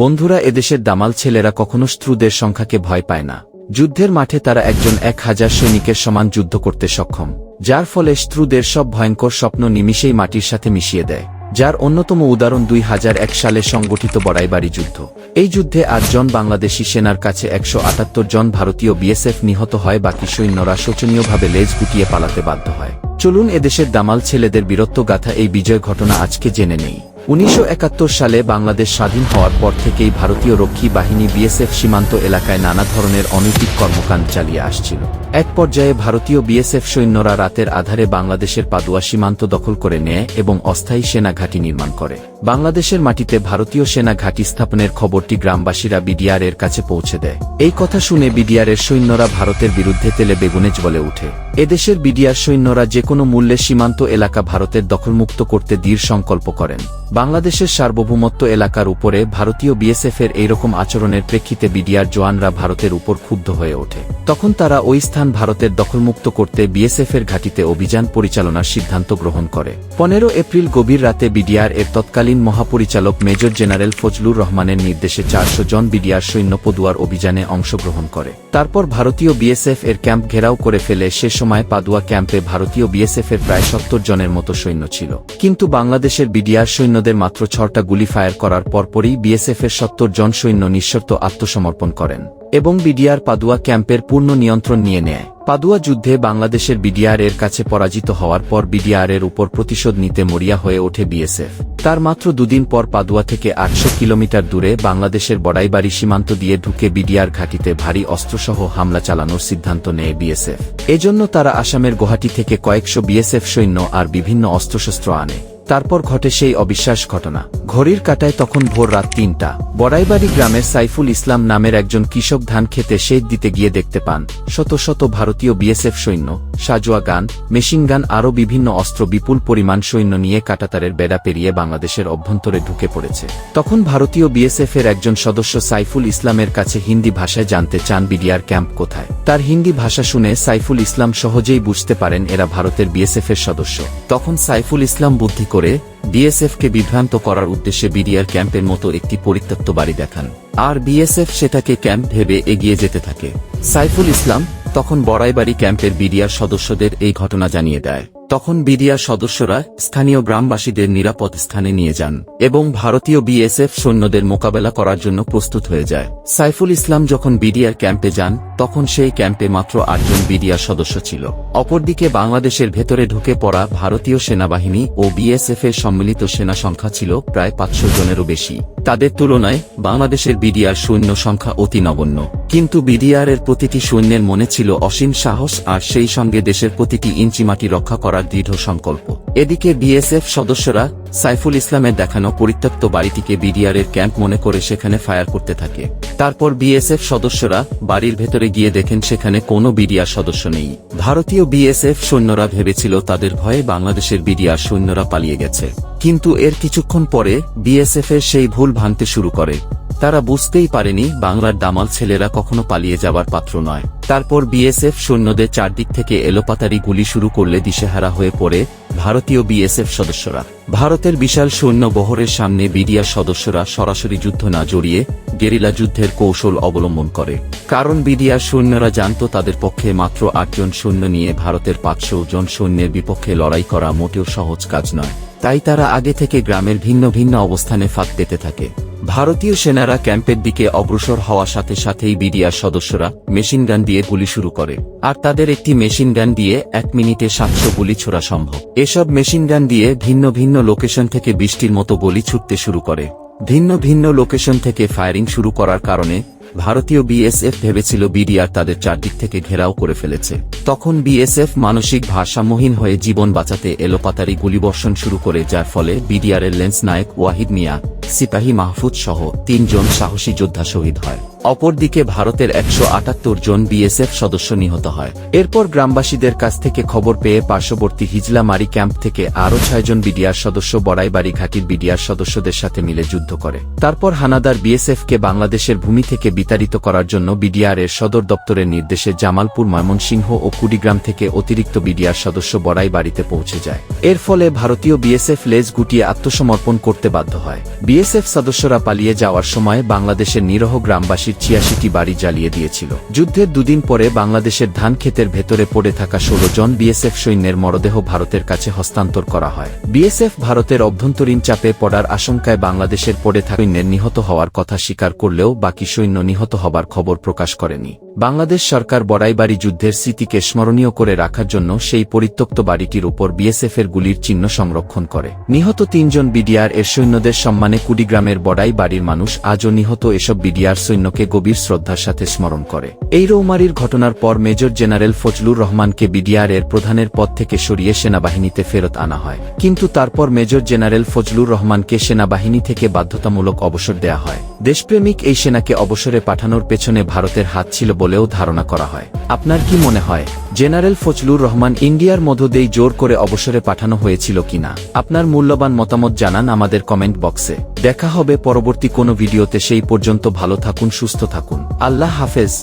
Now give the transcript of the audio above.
বন্ধুরা, এদেশের দামাল ছেলেরা কখনো শত্রুদের সংখ্যাকে ভয় পায় না। যুদ্ধের মাঠে তারা একজন এক হাজার সৈনিকের সমান যুদ্ধ করতে সক্ষম, যার ফলে শত্রুদের সব ভয়ঙ্কর স্বপ্ন নিমিষেই মাটির সাথে মিশিয়ে দেয়, যার অন্যতম উদাহরণ দুই হাজার এক সালে সংগঠিত বড়াইবাড়ি যুদ্ধ। এই যুদ্ধে আটজন বাংলাদেশি সেনার কাছে একশো আটাত্তর জন ভারতীয় বিএসএফ নিহত হয়, বাকি সৈন্যরা শোচনীয়ভাবে লেজ গুটিয়ে পালাতে বাধ্য হয়। চলুন, এদেশের দামাল ছেলেদের বীরত্ব গাথা এই বিজয় ঘটনা আজকে জেনে নেই। উনিশশো একাত্তর সালে বাংলাদেশ স্বাধীন হওয়ার পর থেকেই ভারতীয় রক্ষী বাহিনী বিএসএফ সীমান্ত এলাকায় নানা ধরনের অনৈতিক কর্মকাণ্ড চালিয়ে আসছিল। এক পর্যায়ে ভারতীয় বিএসএফ সৈন্যরা রাতের আধারে বাংলাদেশের পাদুয়া সীমান্ত দখল করে নেয় এবং অস্থায়ী সেনা ঘাঁটি নির্মাণ করে। বাংলাদেশের মাটিতে ভারতীয় সেনা ঘাঁটি স্থাপনের খবরটি গ্রামবাসীরা বিডিআর এর কাছে পৌঁছে দেয়। এই কথা শুনে বিডিআর এর সৈন্যরা ভারতের বিরুদ্ধে তেলে বেগুনে জ্বলে ওঠে। এদেশের বিডিআর সৈন্যরা যে কোনো মূল্যে সীমান্ত এলাকা ভারতের দখলমুক্ত করতে দৃঢ় সংকল্প করেন। বাংলাদেশের সার্বভৌমত্ব এলাকার উপরে ভারতীয় বিএসএফ এর এইরকম আচরণের প্রেক্ষিতে বিডিআর জওয়ানরা ভারতের উপর ক্ষুব্ধ হয়ে ওঠে। তখন তারা ওই স্থান ভারতের দখলমুক্ত করতে বিএসএফ এর ঘাঁটিতে অভিযান পরিচালনার সিদ্ধান্ত গ্রহণ করে। পনেরো এপ্রিল গভীর রাতে বিডিআর এর তৎকালীন মহাপরিচালক মেজর জেনারেল ফজলুর রহমানের নির্দেশে চারশো জন বিডিআর সৈন্য পদুয়ার অভিযানে অংশগ্রহণ করে। তারপর ভারতীয় বিএসএফ এর ক্যাম্প ঘেরাও করে ফেলে সে সময় পাদুয়া ক্যাম্পে ভারতীয় বিএসএফ এর প্রায় সত্তর জনের মতো সৈন্য ছিল। কিন্তু বাংলাদেশের বিডিআর সৈন্যদের মাত্র ছটা গুলি ফায়ার করার পরপরই বিএসএফ এর সত্তর জন সৈন্য নিঃশর্ত আত্মসমর্পণ করেন। এবং বিডিআর পাদুয়া ক্যাম্পের পূর্ণ নিয়ন্ত্রণ নিয়ে নেয়। পাদুয়া যুদ্ধে বাংলাদেশের বিডিআর এর কাছে পরাজিত হওয়ার পর বিডিআর এর উপর প্রতিশোধ নিতে মরিয়া হয়ে ওঠে বিএসএফ। তার মাত্র দুদিন পর পাদুয়া থেকে আটশো কিলোমিটার দূরে বাংলাদেশের বড়াইবাড়ি সীমান্ত দিয়ে ঢুকে বিডিআর ঘাঁটিতে ভারী অস্ত্রসহ হামলা চালানোর সিদ্ধান্ত নেয় বিএসএফ। এজন্য তারা আসামের গুয়াহাটি থেকে কয়েকশো বিএসএফ সৈন্য আর বিভিন্ন অস্ত্রশস্ত্র আনে। তারপর ঘটে সেই অবিশ্বাস ঘটনা। ঘড়ির কাটায় তখন ভোর রাত তিনটা। বড়াইবাড়ি গ্রামের সাইফুল ইসলাম নামের একজন কৃষক ধান খেতে সেচ দিতে গিয়ে দেখতে পান, শত শত ভারতীয় বিএসএফ সৈন্য, সাজোয়া গান, মেশিন গান আরও বিভিন্ন অস্ত্র বিপুল পরিমাণ সৈন্য নিয়ে কাটাতারের বেড়া পেরিয়ে বাংলাদেশের অভ্যন্তরে ঢুকে পড়েছে। তখন ভারতীয় বিএসএফ এর একজন সদস্য সাইফুল ইসলামের কাছে হিন্দি ভাষায় জানতে চান বিডিআর ক্যাম্প কোথায়। তার হিন্দি ভাষা শুনে সাইফুল ইসলাম সহজেই বুঝতে পারেন এরা ভারতের বিএসএফ এর সদস্য। তখন সাইফুল ইসলাম বুদ্ধি করে বিএসএফকে বিভ্রান্ত করার উদ্দেশ্যে বিডিআর ক্যাম্পের মতো একটি পরিত্যক্ত বাড়ি দেখান। আর বিএসএফ সেটাকে ক্যাম্প ভেবে এগিয়ে যেতে থাকে। সাইফুল ইসলাম তখন বড়াইবাড়ি ক্যাম্পের বিডিআর সদস্যদের এই ঘটনা জানিয়ে দেয়। তখন বিডিআর সদস্যরা স্থানীয় গ্রামবাসীদের নিরাপদ স্থানে নিয়ে যান এবং ভারতীয় বিএসএফ সৈন্যদের মোকাবেলা করার জন্য প্রস্তুত হয়ে যায়। সাইফুল ইসলাম যখন বিডিআর ক্যাম্পে যান, তখন সেই ক্যাম্পে মাত্র আটজন বিডিআর সদস্য ছিল। অপরদিকে বাংলাদেশের ভেতরে ঢুকে পড়া ভারতীয় সেনাবাহিনী ও বিএসএফ এর সম্মিলিত সেনা সংখ্যা ছিল প্রায় পাঁচশো জনেরও বেশি। তাদের তুলনায় বাংলাদেশের বিডিআর সৈন্য সংখ্যা অতি নগণ্য। কিন্তু বিডিআর এর প্রতিটি সৈন্যের মনে ছিল অসীম সাহস আর সেই সঙ্গে দেশের প্রতিটি ইঞ্চি মাটি রক্ষা করার দৃঢ় সংকল্প। এদিকে বিএসএফ সদস্যরা সাইফুল ইসলামের দেখানো পরিত্যক্ত বাড়িটিকে বিডিআর এর ক্যাম্প মনে করে সেখানে ফায়ার করতে থাকে। তারপর বিএসএফ সদস্যরা বাড়ির ভেতরে গিয়ে দেখেন সেখানে কোনো বিডিআর সদস্য নেই। ভারতীয় বিএসএফ সৈন্যরা ভেবেছিল তাদের ভয়ে বাংলাদেশের বিডিআর সৈন্যরা পালিয়ে গেছে। কিন্তু এর কিছুক্ষণ পরে বিএসএফ এর সেই ভুল ভাঙতে শুরু করে। তারা বুঝতেই পারেনি বাংলার দামাল ছেলেরা কখনো পালিয়ে যাবার পাত্র নয়। তারপর বিএসএফ সৈন্যদের চারদিক থেকে এলোপাতারি গুলি শুরু করলে দিশেহারা হয়ে পড়ে ভারতীয় বিএসএফ সদস্যরা। ভারতের বিশাল সৈন্য বহরের সামনে বিডিআর সদস্যরা সরাসরি যুদ্ধ না জড়িয়ে গেরিলা যুদ্ধের কৌশল অবলম্বন করে। কারণ বিডিআর সৈন্যরা জানত তাদের পক্ষে মাত্র আটজন সৈন্য নিয়ে ভারতের পাঁচশো জন সৈন্যের বিপক্ষে লড়াই করা মোটেও সহজ কাজ নয়। তাই তারা আগে থেকে গ্রামের ভিন্ন ভিন্ন অবস্থানে ফাঁক পেতে থাকে। ভারতীয় সেনারা ক্যাম্পের দিকে অগ্রসর হওয়ার সাথে সাথেই বিডিআর সদস্যরা মেশিন গান দিয়ে গুলি শুরু করে। আর তাদের একটি মেশিন গান দিয়ে এক মিনিটে সাতশো গুলি ছোড়া সম্ভব। এসব মেশিন গান দিয়ে ভিন্ন ভিন্ন লোকেশন থেকে বৃষ্টির মতো গুলি ছুটতে শুরু করে। ভিন্ন ভিন্ন লোকেশন থেকে ফায়ারিং শুরু করার কারণে ভারতীয় বিএসএফ ভেবেছিল বিডিআর তাদের চারদিক থেকে ঘেরাও করে ফেলেছে। তখন বিএসএফ মানসিক ভারসাম্যহীন হয়ে জীবন বাঁচাতে এলোপাতারি গুলিবর্ষণ শুরু করে, যার ফলে বিডিআরের লেন্স নায়ক ওয়াহিদ মিয়া, সিপাহী মাহফুজ সহ তিনজন সাহসী যোদ্ধা শহীদ হয়। অপরদিকে ভারতের একশো আটাত্তর জন বিএসএফ সদস্য নিহত হয়। এরপর গ্রামবাসীদের কাছ থেকে খবর পেয়ে পার্শ্ববর্তী হিজলা মারি ক্যাম্প থেকে আরও ছয়জন বিডিআর সদস্য বড়াইবাড়ি ঘাটির বিডিআর সদস্যদের সাথে মিলে যুদ্ধ করে। তারপর হানাদার বিএসএফকে বাংলাদেশের ভূমি থেকে বিতাড়িত করার জন্য বিডিআর এর সদর দপ্তরের নির্দেশে জামালপুর, ময়মনসিংহ ও কুড়িগ্রাম থেকে অতিরিক্ত বিডিআর সদস্য বড়াই বাড়িতে পৌঁছে যায়। এর ফলে ভারতীয় বিএসএফ লেজ গুটিয়ে আত্মসমর্পণ করতে বাধ্য হয়। বিএসএফ সদস্যরা পালিয়ে যাওয়ার সময় বাংলাদেশের নিরহ গ্রামবাসীর ছিয়াশিটি বাড়ি জ্বালিয়ে দিয়েছিল। যুদ্ধের দুদিন পরে বাংলাদেশের ধান ক্ষেতের ভেতরে পড়ে থাকা ষোলো জন বিএসএফ সৈন্যের মরদেহ ভারতের কাছে হস্তান্তর করা হয়। বিএসএফ ভারতের অভ্যন্তরীণ চাপে পড়ার আশঙ্কায় বাংলাদেশের পড়ে থাকা সৈন্যের নিহত হওয়ার কথা স্বীকার করলেও বাকি সৈন্য নিহত হবার খবর প্রকাশ করেনি। বাংলাদেশ সরকার বড়াইবাড়ি যুদ্ধের স্মৃতিকে স্মরণীয় করে রাখার জন্য সেই পরিত্যক্ত বাড়িটির উপর বিএসএফের গুলির চিহ্ন সংরক্ষণ করে। নিহত তিনজন বিডিআর এর সৈন্যদের সম্মানে কুড়িগ্রামের বড়াই বাড়ির মানুষ আজও নিহত এসব বিডিআর সৈন্যকে গভীর শ্রদ্ধার সাথে স্মরণ করে। এই রৌমারির ঘটনার পর মেজর জেনারেল ফজলুর রহমানকে বিডিআর এর প্রধানের পদ থেকে সরিয়ে সেনাবাহিনীতে ফেরত আনা হয়। কিন্তু তারপর মেজর জেনারেল ফজলুর রহমানকে সেনাবাহিনী থেকে বাধ্যতামূলক অবসর দেয়া হয়। দেশপ্রেমিক এই সেনাকে অবসরে পাঠানোর পেছনে ভারতের হাত ছিল বলেও ধারণা করা হয়। আপনার কি মনে হয়? জেনারেল ফজলুর রহমান ইন্ডিয়ার মধ্য দিয়েই জোর করে অবসরে পাঠানো হয়েছিল কিনা? আপনার মূল্যবান মতামত জানান আমাদের কমেন্ট বক্সে। দেখা হবে পরবর্তী কোনো ভিডিওতে, সেই পর্যন্ত ভালো থাকুন, সুস্থ থাকুন। আল্লাহ হাফেজ।